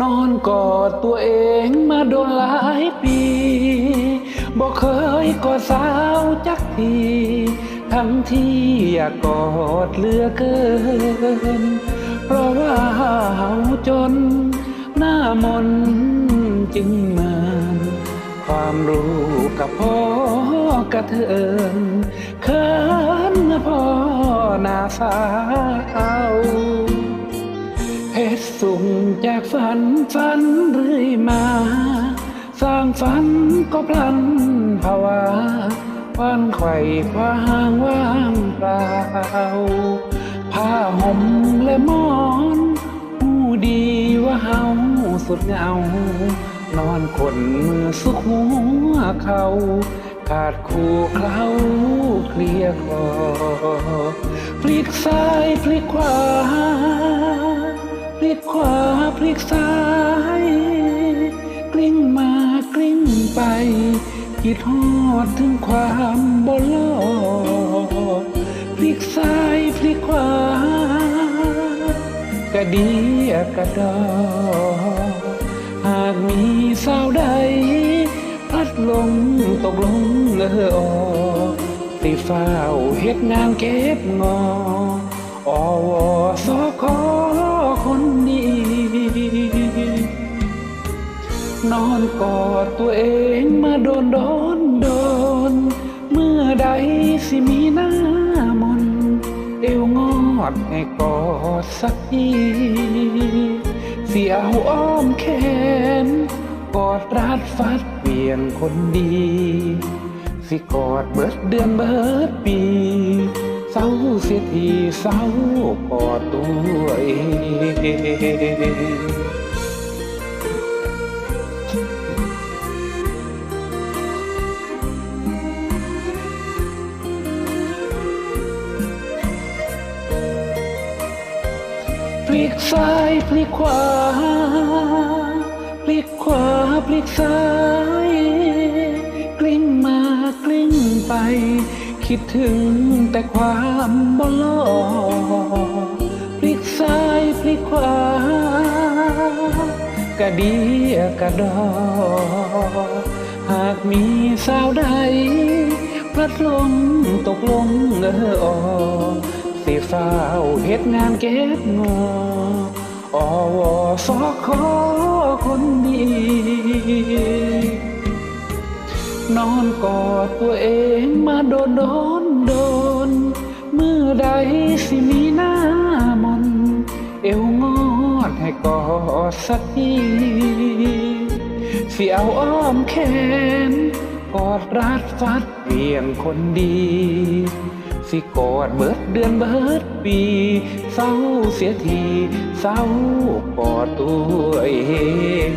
นอนกอดตัวเองมาโดนหลายปีบอกเคยกอดสาวจักทีทั้งที่อยากกอดเลือเกิน เพราะว่าเฮาจน หน้ามนจึงมินความรู้กับพ่อกระเทินเขินพ่อหน้าสาวเพชร สุ่งจากฝันฝันเรื่อยมา สร้างฝันก็พลันภาวะวันไขว่คว้างว่างเปล่าผ้าห่มและมอนหูดีว่าเฮาสุดเหงานอนขนมือสุกหัวเขาขาดคู่เคล้าเคลียคอพลิกซ้ายพลิกขวา พลิกขวาพลิกซ้าย กลิ้งมากลิ้งไปคิดฮอดถึงความบลอพลิกซ้ายพลิกขวากระดีกระดอหากมีสาวใดพลัดลงตกลงเลอออติเฝ้าเฮ็ดงานเก็บงออวสค คนดี นอนกอดตัวเองมาโดนโดนโดน เมื่อใดสิมีหน้ามน เอวงอดให้กอดสักทีเสียเอาอ้อมแขน กอดรัดฟัดเปลี่ยนคนดี สิกอดเบิดเดือนเบิดปี ร้าเสียทีเศร้ากอดตัวเองพลิกซ้ายพลิกขวา พลิกขวา พลิกซ้าย คิดถึงแต่ความบลอพลิกซ้ายพลิกขวากะดีกะดอ หากมีสาวใดพลัดหลงตกลงเอออสิเฝ้าเฮ็ดงานเก็บงออวอสคคนดี นอนกอดตัวเอง โดนโดนโดนเมื่อใดสิมีหน้ามน เอวงอดให้กอดสักทีสิเอาอ้อมแขน กอดรัดฟัดเปี่ยนคนดี สิกอดเบิดเดือนเบิดปีเศร้าเสียทีเศร้ากอดตัวเอง